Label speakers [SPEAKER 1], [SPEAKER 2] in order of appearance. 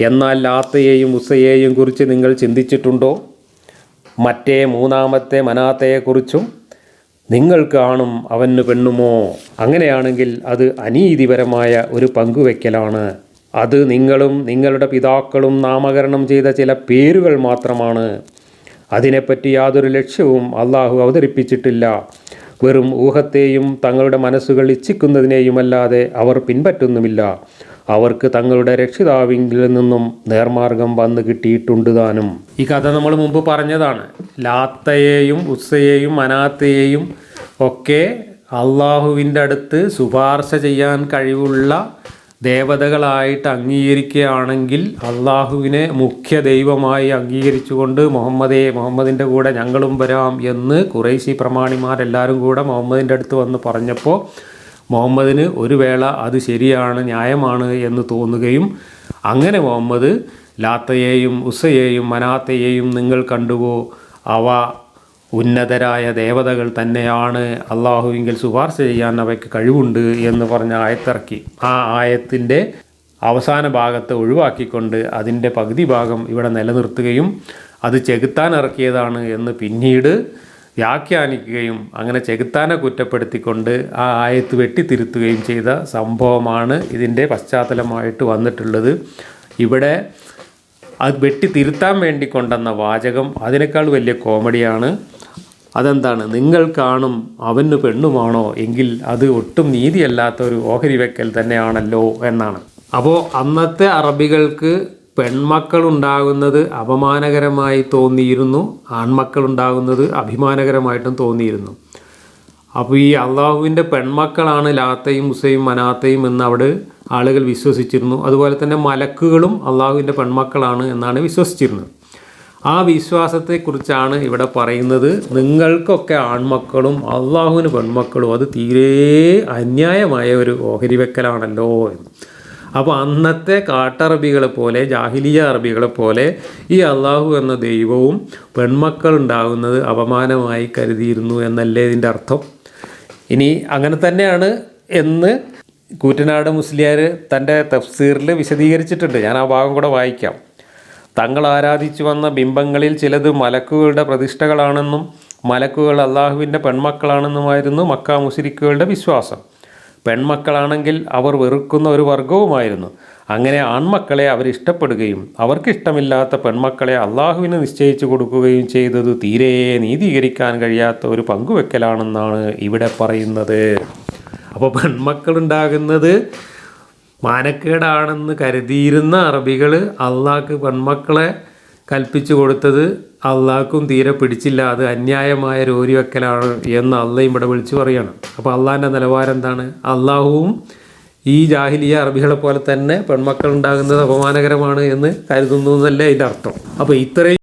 [SPEAKER 1] എന്നാൽ ലാത്തയെയും ഉസയെയും കുറിച്ച് നിങ്ങൾ ചിന്തിച്ചിട്ടുണ്ടോ? മറ്റേ മൂന്നാമത്തെ മനാത്തയെക്കുറിച്ചും നിങ്ങൾ കാണും അവന് പെണ്ണുമോ? അങ്ങനെയാണെങ്കിൽ അത് അനീതിപരമായ ഒരു പങ്കുവെക്കലാണ്. അത് നിങ്ങളും നിങ്ങളുടെ പിതാക്കളും നാമകരണം ചെയ്ത ചില പേരുകൾ മാത്രമാണ്. അതിനെപ്പറ്റി യാതൊരു ലക്ഷ്യവും അള്ളാഹു അവതരിപ്പിച്ചിട്ടില്ല. വെറും ഊഹത്തെയും തങ്ങളുടെ മനസ്സുകൾ ഇച്ഛിക്കുന്നതിനെയുമല്ലാതെ അവർ പിൻപറ്റുന്നുമില്ല. അവർക്ക് തങ്ങളുടെ രക്ഷിതാവിങ്കിൽ നിന്നും നേർമാർഗം വന്ന് കിട്ടിയിട്ടുണ്ട് താനും. ഈ കഥ നമ്മൾ മുമ്പ് പറഞ്ഞതാണ്. ലാത്തയെയും ഉസ്സയെയും അനാത്തയെയും ഒക്കെ അള്ളാഹുവിന്റെ അടുത്ത് ശുപാർശ ചെയ്യാൻ കഴിവുള്ള ദേവതകളായിട്ട് അംഗീകരിക്കുകയാണെങ്കിൽ അള്ളാഹുവിനെ മുഖ്യ ദൈവമായി അംഗീകരിച്ചുകൊണ്ട് മുഹമ്മദേ മുഹമ്മദിന്റെ കൂടെ ഞങ്ങളും വരാം എന്ന് കുറേശി പ്രമാണിമാരെല്ലാവരും കൂടെ മുഹമ്മദിന്റെ അടുത്ത് വന്ന് പറഞ്ഞപ്പോൾ മുഹമ്മദിന് ഒരു വേള അത് ശരിയാണ് ന്യായമാണ് എന്ന് തോന്നുകയും അങ്ങനെ മുഹമ്മദ് ലാത്തയെയും ഉസയെയും മനാത്തയെയും നിങ്ങൾ കണ്ടുവോ? അവ ഉന്നതരായ ദേവതകൾ തന്നെയാണ്. അള്ളാഹുവിങ്കിൽ ശുപാർശ ചെയ്യാൻ അവയ്ക്ക് കഴിവുണ്ട് എന്ന് പറഞ്ഞ ആയത്തിറക്കി. ആ ആയത്തിന്റെ അവസാന ഭാഗത്ത് ഒഴിവാക്കിക്കൊണ്ട് അതിന്റെ പകുതി ഭാഗം ഇവിടെ നിലനിർത്തുകയും അത് ചെകുത്താൻ ഇറക്കിയതാണ് എന്ന് പിന്നീട് വ്യാഖ്യാനിക്കുകയും അങ്ങനെ ചെകുത്താനെ കുറ്റപ്പെടുത്തിക്കൊണ്ട് ആ ആയത്ത് വെട്ടിത്തിരുത്തുകയും ചെയ്ത സംഭവമാണ് ഇതിന്റെ പശ്ചാത്തലമായിട്ട് വന്നിട്ടുള്ളത്. ഇവിടെ അത് വെട്ടിത്തിരുത്താൻ വേണ്ടി കൊണ്ടുവന്ന വാചകം അതിനേക്കാൾ വലിയ കോമഡിയാണ്. അതെന്താണ്? നിങ്ങൾ കാണും അവന് പെണ്ണുമാണോ എങ്കിൽ അത് ഒട്ടും നീതിയല്ലാത്ത ഒരു ഓഹരി വെക്കൽ തന്നെയാണല്ലോ എന്നാണ്. അപ്പോൾ അന്നത്തെ അറബികൾക്ക് പെൺമക്കൾ ഉണ്ടാകുന്നത് അപമാനകരമായി തോന്നിയിരുന്നു ആൺമക്കളുണ്ടാകുന്നത് അഭിമാനകരമായിട്ടും തോന്നിയിരുന്നു. അപ്പോൾ ഈ അള്ളാഹുവിന്റെ പെൺമക്കളാണ് ലാത്തയും ഉസയും മനാത്തയും എന്ന് അവിടെ ആളുകൾ വിശ്വസിച്ചിരുന്നു. അതുപോലെ തന്നെ മലക്കുകളും അള്ളാഹുവിന്റെ പെൺമക്കളാണ് എന്നാണ് വിശ്വസിച്ചിരുന്നത്. ആ വിശ്വാസത്തെക്കുറിച്ചാണ് ഇവിടെ പറയുന്നത്. നിങ്ങൾക്കൊക്കെ ആൺമക്കളും അള്ളാഹുവിന് പെൺമക്കളും അത് തീരെ അന്യായമായ ഒരു ഓഹരി വെക്കലാണല്ലോ എന്ന്. അപ്പോൾ അന്നത്തെ കാട്ടറബികളെ പോലെ ജാഹിലിയ അറബികളെ പോലെ ഈ അള്ളാഹു എന്ന ദൈവവും പെൺമക്കൾ ഉണ്ടാകുന്നത് അപമാനമായി കരുതിയിരുന്നു എന്നല്ലേ ഇതിന്റെ അർത്ഥം? ഇനി അങ്ങനെ തന്നെയാണ് എന്ന് കൂറ്റനാട് മുസ്ലിയാർ തന്റെ തഫ്സീറിൽ വിശദീകരിച്ചിട്ടുണ്ട്. ഞാൻ ആ ഭാഗം കൂടെ വായിക്കാം. തങ്ങൾ ആരാധിച്ചു വന്ന ബിംബങ്ങളിൽ ചിലത് മലക്കുകളുടെ പ്രതിഷ്ഠകളാണെന്നും മലക്കുകൾ അള്ളാഹുവിന്റെ പെൺമക്കളാണെന്നുമായിരുന്നു മക്ക മുസ്ലിക്കുകളുടെ വിശ്വാസം. പെൺമക്കളാണെങ്കിൽ അവർ വെറുക്കുന്ന ഒരു വർഗവുമായിരുന്നു. അങ്ങനെ ആൺമക്കളെ അവർ ഇഷ്ടപ്പെടുകയും അവർക്കിഷ്ടമില്ലാത്ത പെൺമക്കളെ അള്ളാഹുവിന് നിശ്ചയിച്ചു കൊടുക്കുകയും ചെയ്തത് തീരെ നീതീകരിക്കാൻ കഴിയാത്ത ഒരു പങ്കുവെക്കലാണെന്നാണ് ഇവിടെ പറയുന്നത്. അപ്പോൾ പെൺമക്കളുണ്ടാകുന്നത് മാനക്കേടാണെന്ന് കരുതിയിരുന്ന അറബികൾ അള്ളാഹ്ക്ക് പെൺമക്കളെ കൽപ്പിച്ചു കൊടുത്തത് അള്ളാഹ്ക്കും തീരെ പിടിച്ചില്ല. അത് അന്യായമായ ഒരു വെക്കലാണ് എന്ന് അള്ളയും ഇവിടെ വിളിച്ചു പറയണം. അപ്പോൾ അള്ളാഹിന്റെ നിലവാരം എന്താണ്? അള്ളാഹുവും ഈ ജാഹിലിയ അറബികളെ പോലെ തന്നെ പെൺമക്കൾ ഉണ്ടാകുന്നത് അപമാനകരമാണ് എന്ന് കരുതുന്നു എന്നല്ലേ അതിന്റെ അർത്ഥം. അപ്പോൾ ഇത്രയും